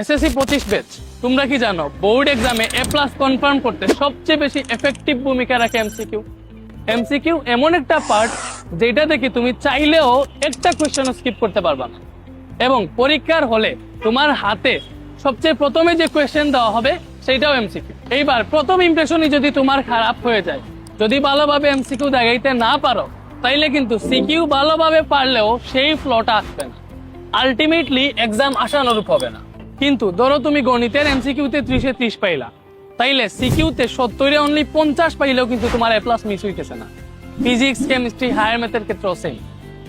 SSC পঁচিশ batch তোমরা কি জানো বোর্ড এক্সামে এ প্লাস কনফার্ম করতে সবচেয়ে বেশি এফেক্টিভ ভূমিকা রাখে এমসিকিউ এমসিকিউ এমন একটা পার্ট যেটা থেকে তুমি চাইলেও একটা কোয়েশ্চেনও স্কিপ করতে পারবা না। এবং পরীক্ষার হলে তোমার হাতে সবচেয়ে প্রথমে যে কোয়েশ্চেন দেওয়া হবে সেটাও এমসিকিউ এইবার প্রথম ইমপ্রেশনই যদি তোমার খারাপ হয়ে যায়, যদি ভালোভাবে এমসিকিউ দেখাইতে না পারো, তাইলে কিন্তু সিকিউ ভালোভাবে পারলেও সেই ফ্লটা আসবে না। আলটিমেটলি এক্সাম আশানুরূপ হবে না। কিন্তু ধরো তুমি গণিতের এমসিকিউতে ত্রিশে ত্রিশ পাইলা, তাইলে সিকিউতে সত্তরে অনলি পঞ্চাশ পাইলেও কিন্তু তোমার এ প্লাস মিস হইতেছে না। ফিজিক্স কেমিস্ট্রি হায়ার ম্যাথের ক্ষেত্রেও সেম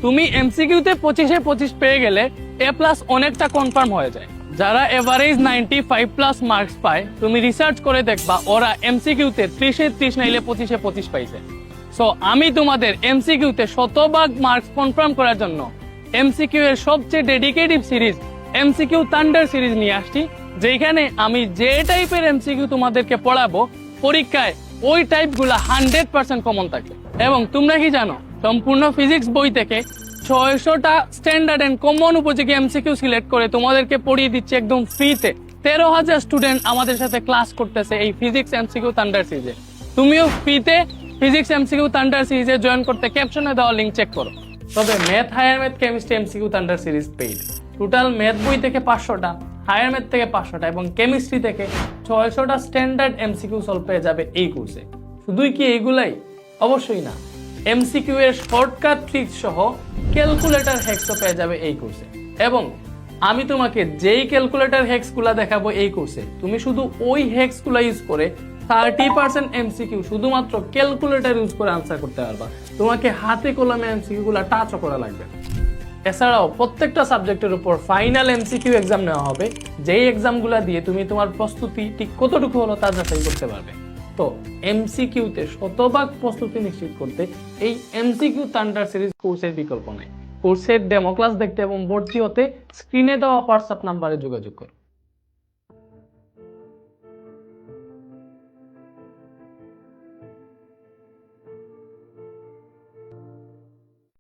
তুমি এমসিকিউতে পঁচিশে পঁচিশ পেয়ে গেলে এ প্লাস অনেকটা কনফার্ম হয়ে যায়। যারা average ninety five plus marks পায়, তুমি রিসার্চ করে দেখবা, ওরা এমসিকিউতে ত্রিশে ত্রিশ নাইলে পঁচিশে পঁচিশ পাইছে। সো আমি তোমাদের এমসিকিউতে শতভাগ মার্কস কনফার্ম করার জন্য এমসিকিউ এর সবচেয়ে dedicated series MCQ thunder series নিয়ে আসছি যেখানে আমি যে টাইপের এমসিকিউ তোমাদেরকে পড়াবো, পরীক্ষায় ওই টাইপগুলো হান্ড্রেড পার্সেন্ট কমন থাকে এবং তোমরা কি জানো, সম্পূর্ণ ফিজিক্স বই থেকে ছয়শটা স্ট্যান্ডার্ড এন্ড কমন উপযোগী এমসিকিউ সিলেক্ট করে তোমাদেরকে পড়িয়ে দিচ্ছে একদম ফ্রিতে তেরো হাজার স্টুডেন্ট আমাদের সাথে ক্লাস করতেছে এই ফিজিক্স এমসিকিউ থান্ডার সিরিজে তুমিও ফ্রিতে ফিজিক্স এমসিকিউ থান্ডার সিরিজে জয়েন করতে ক্যাপশনে দেওয়া লিঙ্ক চেক করো। তবে math higher math chemistry MCQ thunder series paid total math বই থেকে পাঁচশোটা হায়ার ম্যাথ থেকে পাঁচশোটা এবং কেমিস্ট্রি থেকে ছয়শোটা স্ট্যান্ডার্ড এমসিকিউ সলভ পেয়ে যাবে এই কোর্সে শুধুই কি এইগুলাই? অবশ্যই না। এমসিকিউ এর শর্টকাট ট্রিক্স সহ ক্যালকুলেটর হ্যাক্সও পেয়ে যাবে এই কোর্সে এবং আমি তোমাকে যেই ক্যালকুলেটর হ্যাক্সগুলা দেখাবো এই কোর্সে তুমি শুধু ওই হ্যাক্সগুলা ইউজ করে থার্টি পার্সেন্ট এমসিকিউ শুধুমাত্র ক্যালকুলেটর ইউজ করে আনসার করতে পারবা। তোমাকে হাতে কলমে এমসিকিউ গুলা টাচও করা লাগবে। এছাড়াও প্রত্যেকটা সাবজেক্টের উপর ফাইনাল এমসিকিউ এক্সাম নেওয়া হবে। যেই এক্সামগুলো দিয়ে তুমি তোমার প্রস্তুতি ঠিক কতটুকু হলো তা যাচাই করতে পারবে। তো এমসিকিউতে শতভাগ প্রস্তুতি নিশ্চিত করতে এই এমসিকিউ থান্ডার সিরিজ কোর্সের বিকল্প নেই। কোর্সের ডেমো ক্লাস দেখতে এবং ভর্তি হতে স্ক্রিনে দেওয়া হোয়াটসঅ্যাপ নাম্বারে যোগাযোগ করো।